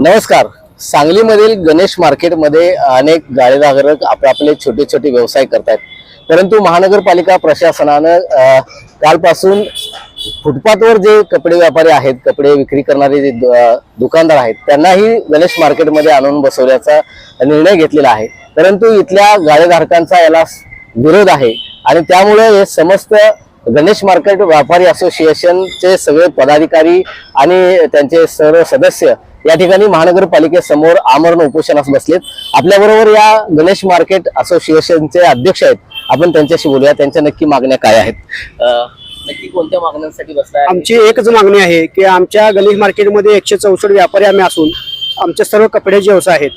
नमस्कार. सांगलीमधील गणेश मार्केटमध्ये अनेक गाळेधारक आपले छोटे छोटे व्यवसाय करतात परंतु महानगरपालिका प्रशासनानं कालपासून फुटपाथवर जे कपडे व्यापारी आहेत कपडे विक्री करणारे जे दुकानदार आहेत त्यांनाही गणेश मार्केटमध्ये आणून बसवण्याचा निर्णय घेतलेला आहे. परंतु इथल्या गाळेधारकांचा याला विरोध आहे आणि त्यामुळे हे समस्त गणेश मार्केट व्यापारी असोसिएशनचे सगळे पदाधिकारी आणि त्यांचे सर्व सदस्य या ठिकाणी महानगरपालिकेसमोर आमरण उपोषणास बसलेत. आपल्याबरोबर या गणेश मार्केट असोसिएशनचे अध्यक्ष आहेत. आपण त्यांच्याशी बोलूया. त्यांच्या नक्की मागण्या काय आहेत? नक्की कोणत्या मागण्यांसाठी बसलाय? आमची एकच मागणी आहे की आमच्या गणेश मार्केटमध्ये एकशे चौसष्ट व्यापारी आम्ही असून आमचे सर्व कपड्याचे व्यवसाय आहेत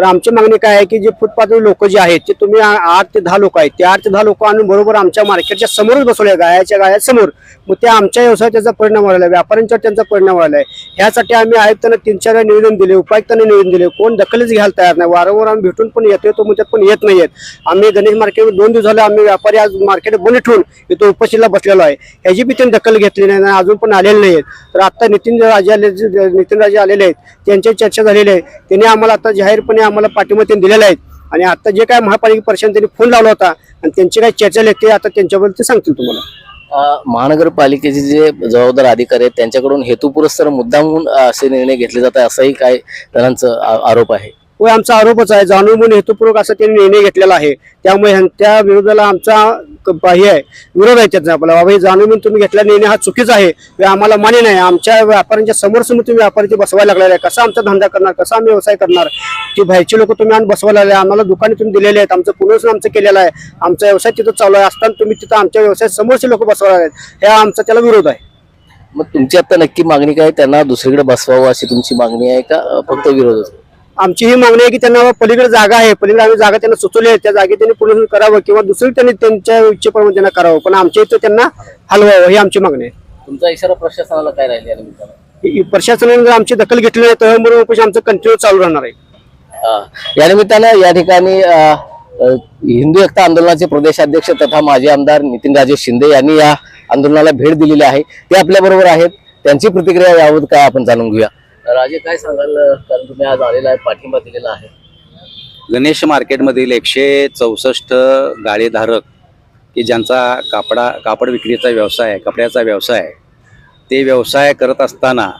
तर आमची मागणी काय आहे की जे फुटपाथ लोक जे आहेत ते तुम्ही आठ ते दहा लोक आहेत ते आठ ते दहा लोक आणून बरोबर आमच्या मार्केटच्या समोरच बसवले गायाच्या गाया समोर. मग ते आमच्या व्यवसायात त्याचा परिणाम व्हायला आहे व्यापाऱ्यांच्यावर त्यांचा परिणाम व्हायला आहे ह्यासाठी आम्ही आयुक्तांना तीन चार वेळा निवेदन दिले उपायुक्तांना निवेदन दिले कोण दखलच घ्यायला तयार नाही वारंवार आम्ही भेटून पण येतोय तो म्हणतात पण येत नाहीयेत आम्ही गणेश मार्केट दोन दिवस झाले आम्ही व्यापारी आज मार्केट बंद ठेवून इथं उपस्थितीला बसलेलो आहे. ह्याची बी त्यांनी दखल घेतली नाही आणि अजून पण आलेले नाहीत तर आता नितीन राजे आले नितीन राजे आलेले आहेत त्यांची चर्चा झालेली आहे. त्यांनी आम्हाला आता जाहीरपणे आम्हाला पाठिंबा त्यांनी दिलेला आहे. आणि आता जे काय महापालिका परिषद त्यांनी फोन लावला होता आणि त्यांची काय चर्चा झाली ते आता त्यांच्याबद्दल ते सांगतील तुम्हाला. महानगरपालिकेचे जे जबाबदार अधिकारी आहेत त्यांच्याकडून हेतुपुरस्सर मुद्दाम म्हणून असे निर्णय घेतले जातात असंही काय जणांचं आरोप आहे? व आमचा आरोपच आहे. जाणून म्हणून हेतुपूर्वक असा त्यांनी निर्णय घेतलेला आहे. त्यामुळे त्या विरोधाला आमचा हे आहे. विरोध आहे त्याचा आपला. बाबा हे जाणून म्हणून तुम्ही घेतला निर्णय हा चुकीचा आहे हे आम्हाला मान्य नाही. आमच्या व्यापाऱ्यांच्या समोर समोर तुम्ही व्यापारी बसवायला लागलेला आहे. कसा आमचा धंदा करणार? कसा आम्ही व्यवसाय करणार? की बाहेरची लोक तुम्ही आणून बसवायला लागले आम्हाला दुकाने तुम्ही दिलेले आहेत. आमचं पुनर्वसन आमचं केलेलं आहे. आमचा व्यवसाय तिथं चालू आहे. असताना तुम्ही तिथं आमच्या व्यवसाय समोरचे लोक बसवायला आहेत. हे आमचा त्याला विरोध आहे. मग तुमची आता नक्की मागणी काय? आहे? त्यांना दुसरीकडे बसवावं अशी तुमची मागणी आहे का? फक्त विरोधच? आमची ही मागणी आहे की त्यांना पलीकडे जागा आहे. पलीकडे आम्ही जागा त्यांना सुचवली आहे. त्या जागेत त्यांनी पुनर्वसन करावं किंवा दुसरी त्यांनी त्यांच्या इच्छेप्रमाणे त्यांना करावं. पण आमच्या इथं त्यांना हलवावं ही आमची मागणी आहे. तुमचा इशारा प्रशासनाला काय राहील निमित्तानं? प्रशासनाने जर आमची दखल घेतली नाही तर म्हणून आमचं कंटिन्यू चालू राहणार आहे. या निमित्तानं या ठिकाणी हिंदू एकता आंदोलनाचे प्रदेशाध्यक्ष तथा माजी आमदार नितीन राजे शिंदे यांनी या आंदोलनाला भेट दिलेली आहे. ते आपल्या बरोबर आहेत. त्यांची प्रतिक्रिया याबाबत काय आपण जाणून घेऊया. राजे काय सांगाल? कारण तुम्ही आज आलेला आहे पाठिंबा दिलेला आहे. गणेश मार्केटमधील एकशे चौसष्ट गाळेधारक की ज्यांचा कापडा कापड विक्रीचा व्यवसाय आहे कपड्याचा व्यवसाय ते व्यवसाय करत असताना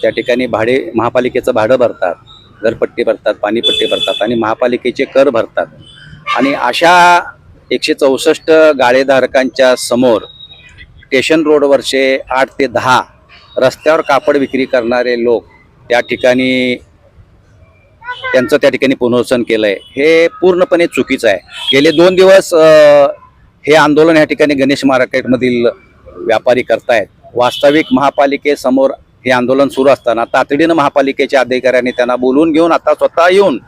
त्या ठिकाणी भाडे महापालिकेचं भाडं भरतात घरपट्टी भरतात पाणीपट्टी भरतात आणि महापालिकेचे कर भरतात. आणि अशा एकशे चौसष्ट गाळेधारकांच्या समोर स्टेशन रोडवरचे आठ ते दहा रस्त्यावर कापड विक्री करणारे लोक त्या ठिकाणी त्यांचं त्या ठिकाणी पुनर्वसन केलंय. हे पूर्णपणे चुकीचं आहे. गेले दोन दिवस हे आंदोलन या ठिकाणी गणेश मार्केटमधील व्यापारी करतायत. वास्तविक महापालिकेसमोर हे आंदोलन सुरू असताना तातडीनं महापालिकेच्या अधिकाऱ्यांनी त्यांना बोलवून घेऊन आता स्वतः येऊन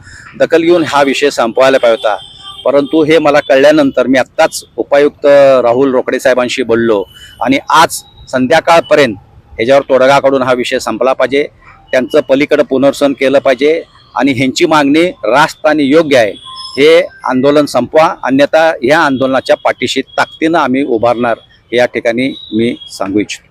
दखल घेऊन हा विषय संपवायला पाहिजे होता. परंतु हे मला कळल्यानंतर मी आत्ताच उपायुक्त राहुल रोकडे साहेबांशी बोललो आणि आज संध्याकाळपर्यंत ह्याच्यावर तोडगा काढून हा विषय संपला पाहिजे. त्यांचं पलीकडं पुनर्सन केलं पाहिजे आणि ह्यांची मागणी रास्त आणि योग्य आहे. हे आंदोलन संपवा अन्यथा या आंदोलनाच्या पाठीशी ताकदीनं आम्ही उभारणार या ठिकाणी मी सांगू इच्छितो.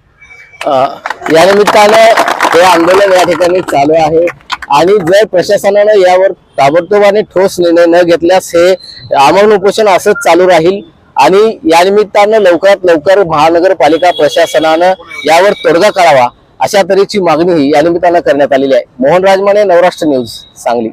या निमित्तानं हे आंदोलन या ठिकाणी चालू आहे आणि जर प्रशासनानं यावर ताबडतोब आणि ठोस निर्णय न घेतल्यास हे आमरण उपोषण असंच चालू राहील आणि या निमित्तानं लवकरात लवकर महानगरपालिका प्रशासनानं यावर तोडगा करावा अशा तऱ्हेची मागणीही या निमित्तानं करण्यात आलेली आहे. मोहन राजमाने नवराष्ट्र न्यूज सांगली.